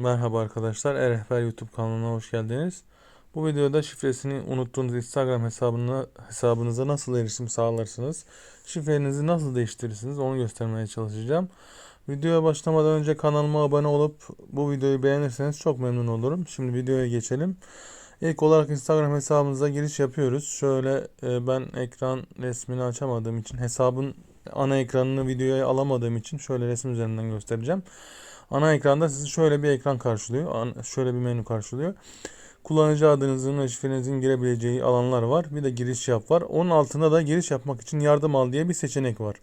Merhaba arkadaşlar, E-Rehber YouTube kanalına hoş geldiniz. Bu videoda şifresini unuttuğunuz Instagram hesabına, hesabınıza nasıl erişim sağlarsınız, şifrenizi nasıl değiştirirsiniz onu göstermeye çalışacağım. Videoya başlamadan önce kanalıma abone olup bu videoyu beğenirseniz çok memnun olurum. Şimdi videoya geçelim. İlk olarak Instagram hesabımıza giriş yapıyoruz. Şöyle e, ben ekran resmini açamadığım için hesabın ana ekranını videoya alamadığım için şöyle resim üzerinden göstereceğim. Ana ekranda sizi şöyle bir ekran karşılıyor. Şöyle bir menü karşılıyor. Kullanıcı adınızın ve şifrenizin girebileceği alanlar var. Bir de giriş yap var. Onun altında da giriş yapmak için yardım al diye bir seçenek var.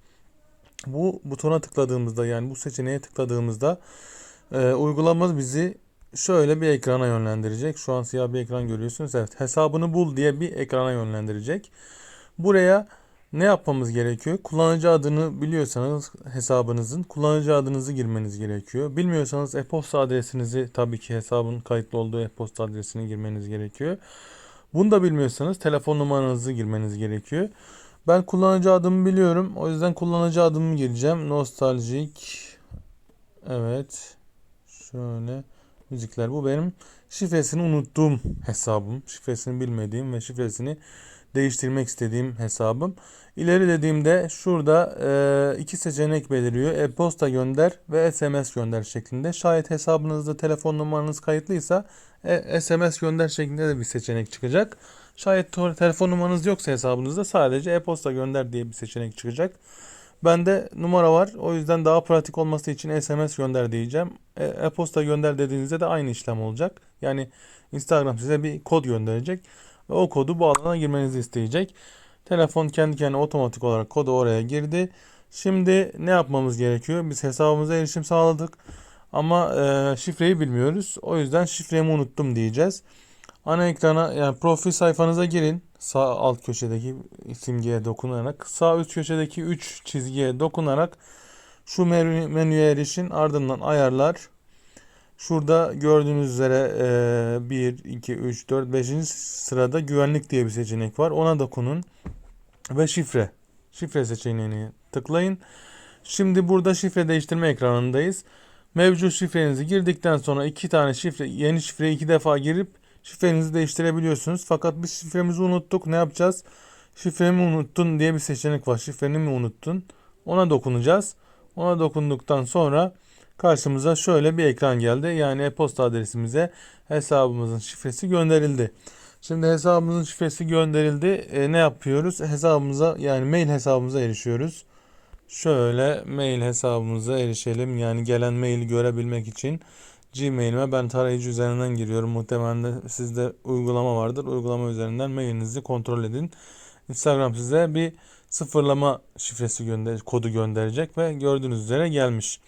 Bu butona tıkladığımızda yani bu seçeneğe tıkladığımızda e, uygulamamız bizi şöyle bir ekrana yönlendirecek. Şu an siyah bir ekran görüyorsunuz. Evet hesabını bul diye bir ekrana yönlendirecek. Buraya ne yapmamız gerekiyor? Kullanıcı adını biliyorsanız hesabınızın kullanıcı adınızı girmeniz gerekiyor. Bilmiyorsanız e-posta adresinizi tabii ki hesabın kayıtlı olduğu e-posta adresini girmeniz gerekiyor. Bunu da bilmiyorsanız telefon numaranızı girmeniz gerekiyor. Ben kullanıcı adımı biliyorum. O yüzden kullanıcı adımı gireceğim. Nostaljik. Evet. Şöyle müzikler. Bu benim şifresini unuttuğum hesabım. Şifresini bilmediğim ve şifresini değiştirmek istediğim hesabım. İleri dediğimde şurada e, iki seçenek beliriyor. E-posta gönder ve SMS gönder şeklinde. Şayet hesabınızda telefon numaranız kayıtlıysa e, SMS gönder şeklinde de bir seçenek çıkacak. Şayet telefon numaranız yoksa hesabınızda sadece e-posta gönder diye bir seçenek çıkacak. Bende numara var. O yüzden daha pratik olması için SMS gönder diyeceğim. E- E-posta gönder dediğinizde de aynı işlem olacak. Yani Instagram size bir kod gönderecek ve o kodu bu alana girmenizi isteyecek. Telefon kendi kendine otomatik olarak kodu oraya girdi. Şimdi ne yapmamız gerekiyor? Biz hesabımıza erişim sağladık ama e, şifreyi bilmiyoruz. O yüzden şifremi unuttum diyeceğiz. Ana ekrana yani profil sayfanıza girin. Sağ alt köşedeki simgeye dokunarak sağ üst köşedeki 3 çizgiye dokunarak şu menü, menüye erişin. Ardından ayarlar. Şurada gördüğünüz üzere e, 1, 2, 3, 4, 5. sırada güvenlik diye bir seçenek var. Ona dokunun ve şifre. Şifre seçeneğini tıklayın. Şimdi burada şifre değiştirme ekranındayız. Mevcut şifrenizi girdikten sonra iki tane şifre, yeni şifreyi iki defa girip şifrenizi değiştirebiliyorsunuz. Fakat biz şifremizi unuttuk. Ne yapacağız? Şifremi unuttun diye bir seçenek var. Şifreni mi unuttun? Ona dokunacağız. Ona dokunduktan sonra karşımıza şöyle bir ekran geldi. Yani e-posta adresimize hesabımızın şifresi gönderildi. Şimdi hesabımızın şifresi gönderildi. E, ne yapıyoruz? Hesabımıza yani mail hesabımıza erişiyoruz. Şöyle mail hesabımıza erişelim. Yani gelen maili görebilmek için Gmail'ime ben tarayıcı üzerinden giriyorum. Muhtemelen de sizde uygulama vardır. Uygulama üzerinden mailinizi kontrol edin. Instagram size bir sıfırlama şifresi gönder kodu gönderecek ve gördüğünüz üzere gelmiş.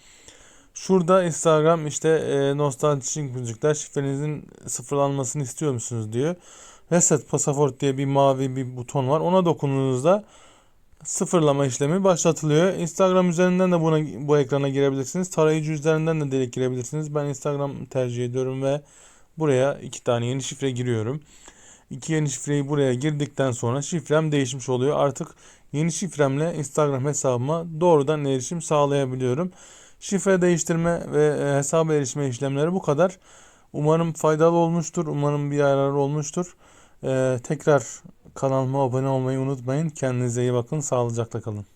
Şurada Instagram işte e, nostaljik müzikler şifrenizin sıfırlanmasını istiyor musunuz diyor. Reset Pasaport diye bir mavi bir buton var. Ona dokunduğunuzda sıfırlama işlemi başlatılıyor. Instagram üzerinden de buna bu ekrana girebilirsiniz. Tarayıcı üzerinden de direkt girebilirsiniz. Ben Instagram tercih ediyorum ve buraya iki tane yeni şifre giriyorum. İki yeni şifreyi buraya girdikten sonra şifrem değişmiş oluyor. Artık yeni şifremle Instagram hesabıma doğrudan erişim sağlayabiliyorum. Şifre değiştirme ve e, hesaba erişme işlemleri bu kadar. Umarım faydalı olmuştur. Umarım bir yararı olmuştur. Ee, tekrar kanalıma abone olmayı unutmayın. Kendinize iyi bakın. Sağlıcakla kalın.